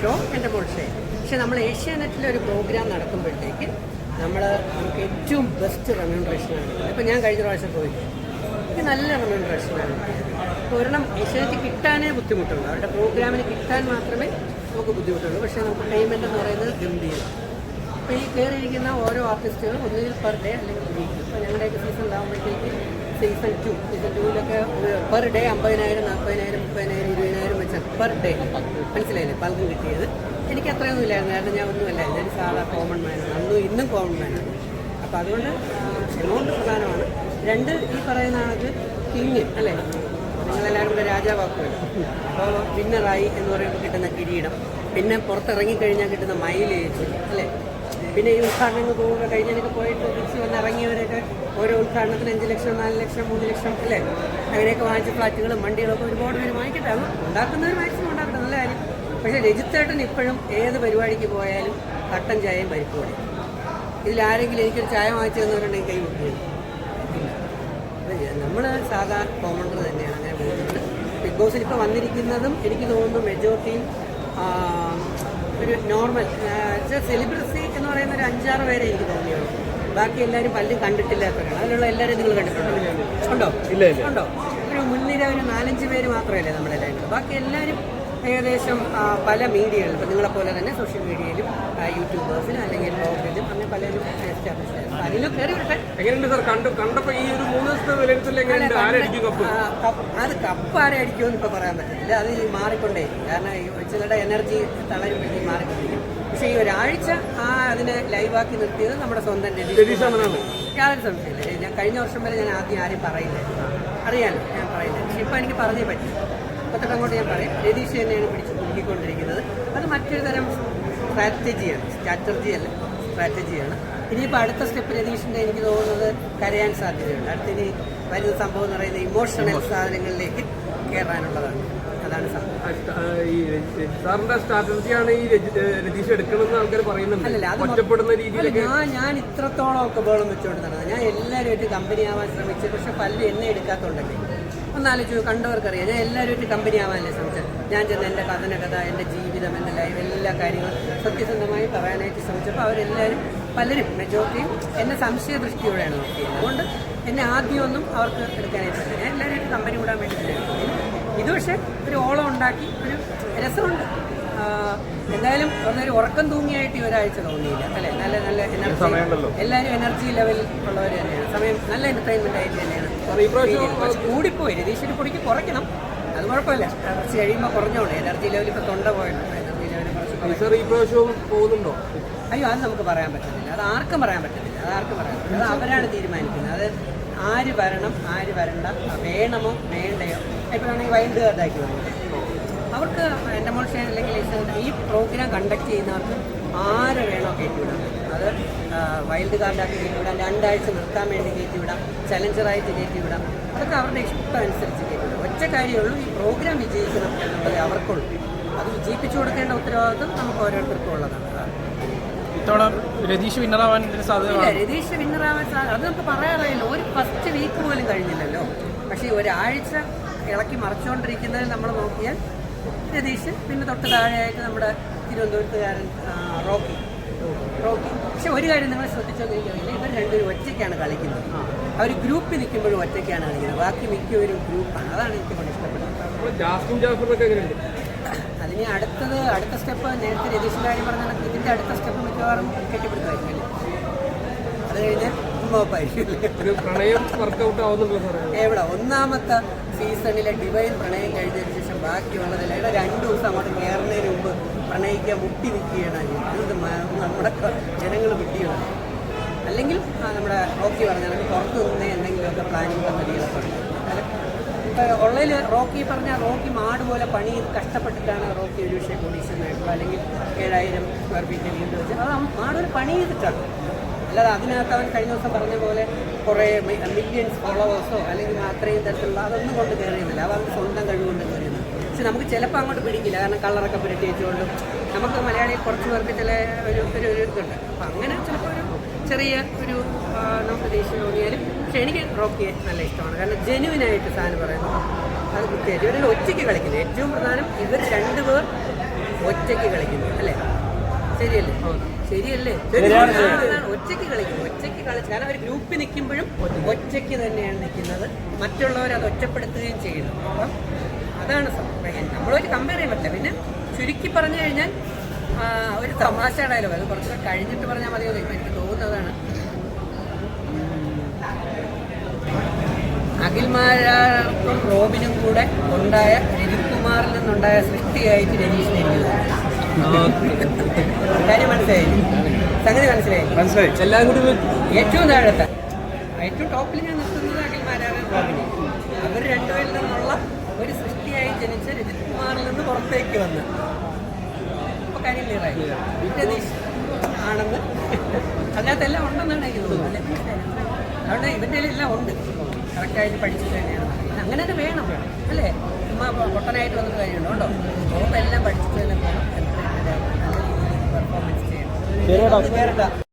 Show എന്റെ മോൾഷേ പക്ഷെ നമ്മൾ ഏഷ്യാനെറ്റിലൊരു പ്രോഗ്രാം നടക്കുമ്പോഴത്തേക്ക് നമ്മൾ നമുക്ക് ഏറ്റവും ബെസ്റ്റ് റെമ്യൂണറേഷനാണ് ഇപ്പം ഞാൻ കഴിഞ്ഞ പ്രാവശ്യം പോയിട്ട് എനിക്ക് നല്ല റെമ്യൂണറേഷനാണ് ഒരെണ്ണം ഏഷ്യാനെറ്റ് കിട്ടാനേ ബുദ്ധിമുട്ടുള്ളൂ. അവരുടെ പ്രോഗ്രാമിന് കിട്ടാൻ മാത്രമേ നമുക്ക് ബുദ്ധിമുട്ടുള്ളൂ. പക്ഷേ നമുക്ക് പേയ്മെന്റ് എന്ന് പറയുന്നത് ഗംഭീരം അപ്പോൾ ഈ കയറിയിരിക്കുന്ന ഓരോ ആർട്ടിസ്റ്റുകളും ഒന്നുകിൽ പെർ ഡേ അല്ലെങ്കിൽ വീക്ക് ഇപ്പോൾ ഞങ്ങളുടെയൊക്കെ സീസൺ ഉണ്ടാകുമ്പോഴത്തേക്ക് സീസൺ ടു സീസൺ ടൂവിലൊക്കെ പെർ ഡേ അമ്പതിനായിരം നാൽപ്പതിനായിരം മുപ്പതിനായിരം ഇരുപതിനായിരം വെച്ച പെർ ഡേ മനസ്സിലായില്ലേ? പലതും കിട്ടിയത്. എനിക്ക് അത്രയൊന്നും ഇല്ലായിരുന്നു. കാരണം ഞാൻ ഒന്നുമല്ല ഞാൻ സാധാ കോമൺ മാനാണ് അന്നും ഇന്നും കോമൺ മാനാണ് അപ്പോൾ അതുകൊണ്ട് എമൗണ്ട് പ്രധാനമാണ്. രണ്ട് ഈ പറയുന്ന ആൾക്ക് കിങ് അല്ലേ? നിങ്ങളെല്ലാവരും കൂടെ രാജാവാക്കുമല്ലോ. അപ്പോൾ വിന്നറായി എന്ന് പറയുമ്പോൾ കിട്ടുന്ന കിരീടം. പിന്നെ പുറത്തിറങ്ങി കഴിഞ്ഞാൽ കിട്ടുന്ന മൈലേജ് അല്ലേ? പിന്നെ ഈ ഉദ്ഘാടനങ്ങൾ പോകുമ്പോൾ എനിക്ക് പോയിട്ട് തിരിച്ച് വന്ന് ഇറങ്ങിയവരൊക്കെ ഓരോ ഉദ്ഘാടനത്തിന് അഞ്ച് ലക്ഷം നാല് ലക്ഷം മൂന്ന് ലക്ഷം അല്ലേ? അങ്ങനെയൊക്കെ വാങ്ങിച്ച ഫ്ലാറ്റുകളും വണ്ടികളൊക്കെ ഒരുപാട് പേര് വാങ്ങിക്കട്ടെ. അത് ഉണ്ടാക്കുന്നവർ മാക്സിമം ഉണ്ടാക്കട്ടെ നല്ല കാര്യം. പക്ഷേ രജിത്തേട്ടൻ ഇപ്പോഴും ഏത് പരിപാടിക്ക് പോയാലും കട്ടൻ ചായയും പരിപ്പ് വടയും ഇതിലാരെങ്കിലും എനിക്കൊരു ചായ വാങ്ങിച്ചു തന്നവരുണ്ടെങ്കിൽ കൈ കൊടുക്കുക നമ്മൾ സാധാരണ കോമണ്ടർ തന്നെയാണ് അങ്ങനെ പോകുന്നത്. ബിഗ് ബോസിൽ ഇപ്പോൾ വന്നിരിക്കുന്നതും എനിക്ക് തോന്നുന്നു മെജോറിറ്റിയും ഒരു നോർമൽ സെലിബ്രിറ്റി പറയുന്ന ഒരു അഞ്ചാറ് പേരെ എനിക്ക് തോന്നിയുള്ളൂ. ബാക്കി എല്ലാവരും പല്ലും കണ്ടിട്ടില്ലാത്തവരാണ് അതിലുള്ള എല്ലാവരും നിങ്ങൾ കണ്ടിട്ടുണ്ടോ? ഉണ്ടോ? ഉണ്ടോ? ഒരു മുൻനിര ഒരു നാലഞ്ച് പേര് മാത്രമല്ലേ നമ്മുടെ. ബാക്കി എല്ലാവരും ഏകദേശം പല മീഡിയകളിലും ഇപ്പം നിങ്ങളെപ്പോലെ തന്നെ സോഷ്യൽ മീഡിയയിലും യൂട്യൂബേഴ്സിലും അല്ലെങ്കിൽ ബ്ലോഗിലും അങ്ങനെ പലരും എസ്റ്റാബ്ലിഷ് അതിലും കയറി വരട്ടെ എങ്ങനെയുണ്ട് സാർ? കണ്ടു കണ്ടപ്പോൾ ഈ ഒരു മൂന്ന് ദിവസത്തെ വിലയിരുത്തൽ എങ്ങനെയുണ്ട്? ആരടിക്കും കപ്പ്? അത് കപ്പ് ആരെ അടിക്കുമെന്ന് ഇപ്പൊ പറയാൻ പറ്റത്തില്ല. അത് മാറിക്കൊണ്ടേ കാരണം ഈ ചിലരുടെ എനർജി തളരുമ്പോഴത്തേക്ക് മാറിക്കൊണ്ടിരിക്കും. പക്ഷേ ഈ ഒരാഴ്ച ആ അതിനെ ലൈവാക്കി നിർത്തിയത് നമ്മുടെ സ്വന്തം യാതൊരു സംശയമില്ല ഞാൻ കഴിഞ്ഞ വർഷം വരെ ഞാൻ ആദ്യം ആരും പറയില്ല അറിയാലോ ഞാൻ പറയില്ല പക്ഷെ ഇപ്പം എനിക്ക് പറഞ്ഞേ പറ്റി. ഇപ്പത്തൊട്ട് അങ്ങോട്ട് ഞാൻ പറയും രതീഷ് തന്നെയാണ് പിടിച്ച് മുങ്ങിക്കൊണ്ടിരിക്കുന്നത് അത് മറ്റൊരു തരം സ്ട്രാറ്റജിയാണ് സ്ട്രാറ്റജി അല്ല സ്ട്രാറ്റജിയാണ്. ഇനിയിപ്പോൾ അടുത്ത സ്റ്റെപ്പ് രതീഷിന്റെ എനിക്ക് തോന്നുന്നത് കരയാൻ സാധ്യതയുണ്ട്. അടുത്തിനി വരുന്ന സംഭവം എന്ന് പറയുന്നത് ഇമോഷണൽ സാധനങ്ങളിലേക്ക് കയറാനുള്ളതാണ് അതാണ് ഈ സാറിന്റെ സ്ട്രാറ്റജിയാണ് ഈ രതീഷ് എടുക്കണമെന്ന് ആൾക്കാർ പറയുന്നുണ്ട്. ഒറ്റപ്പെടുന്ന രീതിയിലൊക്കെ ഞാൻ ഞാൻ ഇത്രത്തോളം ഒക്കെ ബോളം വെച്ചുകൊണ്ട് നടന്നത്. ഞാൻ എല്ലാവരുമായിട്ട് കമ്പനി ആവാൻ ശ്രമിച്ചു. പക്ഷെ പല്ല് എന്നെ എടുക്കാത്തോണ്ടല്ലേ. ഒന്നാലോചിച്ചു കണ്ടവർക്കറിയാം. ഞാൻ എല്ലാവരുമായിട്ട് കമ്പനി ആവാനല്ലേ ശ്രമിച്ചത്. ഞാൻ ചെന്ന് എന്റെ കഥന കഥ എന്റെ ജീവിതം എന്റെ ലൈഫ് എല്ലാ കാര്യങ്ങളും സത്യസന്ധമായി പറയാനായിട്ട് ശ്രമിച്ചപ്പോൾ അവരെല്ലാവരും പലരും മെജോറിറ്റിയും എന്നെ സംശയ ദൃഷ്ടിയോടെയാണ് നോക്കിയത്. അതുകൊണ്ട് എന്നെ ആദ്യമൊന്നും അവർക്ക് എടുക്കാനായിട്ട് പറ്റില്ല. ഞാൻ എല്ലാവരുമായിട്ട് കമ്പനി കൂടാൻ വേണ്ടിയിട്ടാണ് ഇത് പക്ഷേ ഒരു ഓളം ഉണ്ടാക്കി ഒരു രസമുണ്ട്. എന്തായാലും ഒരു ഉറക്കം തൂങ്ങിയായിട്ട് ഈ ഒരാഴ്ച തോന്നിയില്ല അല്ലെ? നല്ല നല്ല എനർജി എല്ലാവരും എനർജി ലെവൽ ഉള്ളവർ തന്നെയാണ്. സമയം നല്ല എന്റർടൈൻമെന്റ് ആയിട്ട് തന്നെയാണ്. കൂടിപ്പോയി. രതീശ്വരി പൊടിക്ക് കുറയ്ക്കണം. അത് കുഴപ്പമില്ല. കുറച്ച് കഴിയുമ്പോൾ കുറഞ്ഞോളൂ. എനർജി ലെവൽ ഇപ്പോൾ തൊണ്ട പോയിട്ടുണ്ട് എനർജി ലെവൽ കുറച്ച് സാർ ഈ പ്രാവശ്യവും പോകുന്നുണ്ടോ? അയ്യോ അത് നമുക്ക് പറയാൻ പറ്റത്തില്ല. അത് ആർക്കും പറയാൻ പറ്റത്തില്ല. അത് ആർക്കും പറയാൻ പറ്റില്ല അത് അവരാണ് തീരുമാനിക്കുന്നത്. അത് ആര് വരണം ആര് വരണ്ട വേണമോ വേണ്ടയോ? ഇപ്പോഴാണെങ്കിൽ വൈൽഡ് കാർഡാക്കി വന്നു അവർക്ക് എന്റെ മോൾ ഷെയർ അല്ലെങ്കിൽ ഈ പ്രോഗ്രാം കണ്ടക്ട് ചെയ്യുന്നവർക്ക് ആരെ വേണോ കയറ്റിവിടാം. അത് വൈൽഡ് കാർഡാക്കി കയറ്റിവിടാം രണ്ടാഴ്ച നിർത്താൻ വേണ്ടി കയറ്റിവിടാം ചലഞ്ചറായിട്ട് കയറ്റിവിടാം. അതൊക്കെ അവരുടെ ഇഷ്ടം അനുസരിച്ച് കയറ്റിവിടാം. ഒറ്റ കാര്യമുള്ളൂ ഈ പ്രോഗ്രാം വിജയിക്കണം എന്നുള്ളത് അവർക്കുള്ളൂ. അത് വിജയിപ്പിച്ചു കൊടുക്കേണ്ട ഉത്തരവാദിത്വം നമുക്ക് ഓരോരുത്തർക്കും ഉള്ളതാണ്. ഇത്തവണ രതീഷ് വിന്നറാവാൻ സാധ്യത രതീഷ് വിന്നറാവാൻ സാധ്യത അത് നമുക്ക് പറയാറില്ല ഒരു ഫസ്റ്റ് വീക്ക് പോലും കഴിഞ്ഞില്ലല്ലോ. പക്ഷേ ഒരാഴ്ച ഇളക്കി മറിച്ചുകൊണ്ടിരിക്കുന്നത് നമ്മൾ നോക്കിയാൽ രതീഷ് പിന്നെ തൊട്ട് താഴെയായിട്ട് നമ്മുടെ തിരുവനന്തപുരത്തുകാരൻ റോക്കി. റോക്കി. പക്ഷെ ഒരു കാര്യം നിങ്ങൾ ശ്രദ്ധിച്ചോന്ന് എനിക്കറിയില്ല ഇവർ രണ്ടുപേരും ഒറ്റയ്ക്കാണ് കളിക്കുന്നത്. അവർ ഗ്രൂപ്പിൽ നിൽക്കുമ്പോഴും ഒറ്റയ്ക്കാണ് കളിക്കുന്നത്. ബാക്കി മിക്കവരും ഗ്രൂപ്പാണ്. അതാണ് എനിക്ക് കൂടെ ഇഷ്ടപ്പെട്ടത്. എങ്ങനെയുണ്ട്? അതിന് അടുത്തത് അടുത്ത സ്റ്റെപ്പ് നേരത്തെ രതീഷിന്റെ കാര്യം പറഞ്ഞാൽ ഇതിന്റെ അടുത്ത സ്റ്റെപ്പ് മിക്കവാറും കെട്ടിപ്പിടുത്തമായിരിക്കും അത് കഴിഞ്ഞ് ഒരു പ്രണയം വർക്കൗട്ട് ആവുന്നുണ്ടല്ലോ സാറേ. എവിടെ? ഒന്നാമത്തെ സീസണിലെ ഡിവൈൻ പ്രണയം കഴിഞ്ഞതിന് ശേഷം ബാക്കിയുള്ളതല്ല ഇവിടെ രണ്ടു ദിവസം അങ്ങോട്ട് കയറുന്നതിന് മുമ്പ് പ്രണയിക്കാൻ മുട്ടി നിൽക്കുകയാണ് ഇത് നമ്മുടെ ജനങ്ങൾ വിട്ടിയാണ് അല്ലെങ്കിൽ നമ്മുടെ റോക്കി പറഞ്ഞ കണക്ക് പുറത്ത് നിന്ന് എന്തെങ്കിലുമൊക്കെ പ്ലാനിങ് പദ്ധതികളൊക്കെ ഇപ്പോൾ ഉള്ളതിൽ റോക്കി പറഞ്ഞാൽ റോക്കി മാട് പോലെ പണി കഷ്ടപ്പെട്ടിട്ടാണ് റോക്കി ഒരു പക്ഷേ കോടീശ്വരനായിട്ടുള്ളത് അല്ലെങ്കിൽ ഏഴായിരം സ്ക്വയർ ഫീറ്റ് വീട് വെച്ചാൽ അത് മാടൊരു മാട് പണി ചെയ്തിട്ടാണ്. അല്ലാതെ അതിനകത്ത് അവൻ കഴിഞ്ഞ ദിവസം പറഞ്ഞ പോലെ കുറേ മില്യൻസ് ഫോളോവേഴ്സോ അല്ലെങ്കിൽ അത്രയും തരത്തിലുള്ള അതൊന്നും കൊണ്ട് കയറിയുന്നില്ല അവർ സ്വന്തം കഴിവുകൊണ്ട് കയറിയത് പക്ഷെ നമുക്ക് ചിലപ്പോൾ അങ്ങോട്ട് പിടിക്കില്ല. കാരണം കളറൊക്കെ പുരട്ടി വെച്ചുകൊണ്ടും നമുക്ക് മലയാളിയിൽ കുറച്ച് പേർക്ക് ചില ഒരു ഒരു ഇതുണ്ട്. അപ്പം അങ്ങനെ ചിലപ്പോൾ ഒരു ചെറിയ ഒരു നമുക്ക് ദേഷ്യം തോന്നിയാലും പക്ഷെ എനിക്ക് റോക്കിയെ നല്ല ഇഷ്ടമാണ്. കാരണം ജെനുവിനായിട്ട് സാധനം പറയുന്നത് അത് കുത്തിയായിട്ട് ഇവരെല്ലാം ഒറ്റയ്ക്ക് കളിക്കുന്നത് ഏറ്റവും പ്രധാനം ഇവർ രണ്ടുപേർ ഒറ്റ ഒറ്റയ്ക്ക് കളിക്കുന്നു. അല്ലേ? ശരിയല്ലേ? ശരിയല്ലേ. ഒറ്റയ്ക്ക് കളിക്കും. ഒറ്റയ്ക്ക് കളിച്ച് കാരണം അവർ ഗ്രൂപ്പിൽ നിൽക്കുമ്പോഴും ഒറ്റയ്ക്ക് തന്നെയാണ് നിൽക്കുന്നത്. മറ്റുള്ളവർ അത് ഒറ്റപ്പെടുത്തുകയും ചെയ്യുന്നു. അപ്പം അതാണ് നമ്മളൊരു കമ്പയർ ചെയ്യാൻ പറ്റില്ല. പിന്നെ ചുരുക്കി പറഞ്ഞു കഴിഞ്ഞാൽ ഒരു തമാശ ഡയലോഗ് അത് കുറച്ച് കഴിഞ്ഞിട്ട് പറഞ്ഞാൽ മതിയോ ഇപ്പം എനിക്ക് തോന്നുന്നതാണ്. അഖിൽമാരാർക്കും റോബിനും കൂടെ ഉണ്ടായ രജിത്കുമാറിൽ നിന്നുണ്ടായ സൃഷ്ടിയായിട്ട് രജീഷിനെ എനിക്ക് തോന്നുന്നു. മനസ്സിലായി. സംഗതി മനസ്സിലായി. മനസ്സിലായി. എല്ലാം കൂടി വെ- ഏറ്റവും താഴത്തെ. ഏറ്റവും ടോപ്പിൽ ഞാൻ നിർത്തുന്നത് അവർ രണ്ടുപേരിൽ നിന്നുള്ള ഒരു സൃഷ്ടിയായി ജനിച്ച രജിത് കുമാറിൽ നിന്ന് പുറത്തേക്ക് വന്ന്. കാര്യം ക്ലിയറായി രതീഷ് ആണെന്ന്. അതിനകത്ത് എല്ലാം ഉണ്ടെന്നാണ് എനിക്ക് തോന്നുന്നത്. അല്ലേ? അതുകൊണ്ട് ഇവന്റെ എല്ലാം ഉണ്ട്. കറക്റ്റായിട്ട് പഠിച്ചിട്ട് തന്നെയാണ്. അങ്ങനെ തന്നെ വേണം. അല്ലേ? ചുമ്മാ പൊട്ടനായിട്ട് വന്നിട്ട് കാര്യമുണ്ടോ. കേട്ടോ എല്ലാം പഠിച്ചിട്ട് തന്നെ പെർഫോമൻസ് വേറെ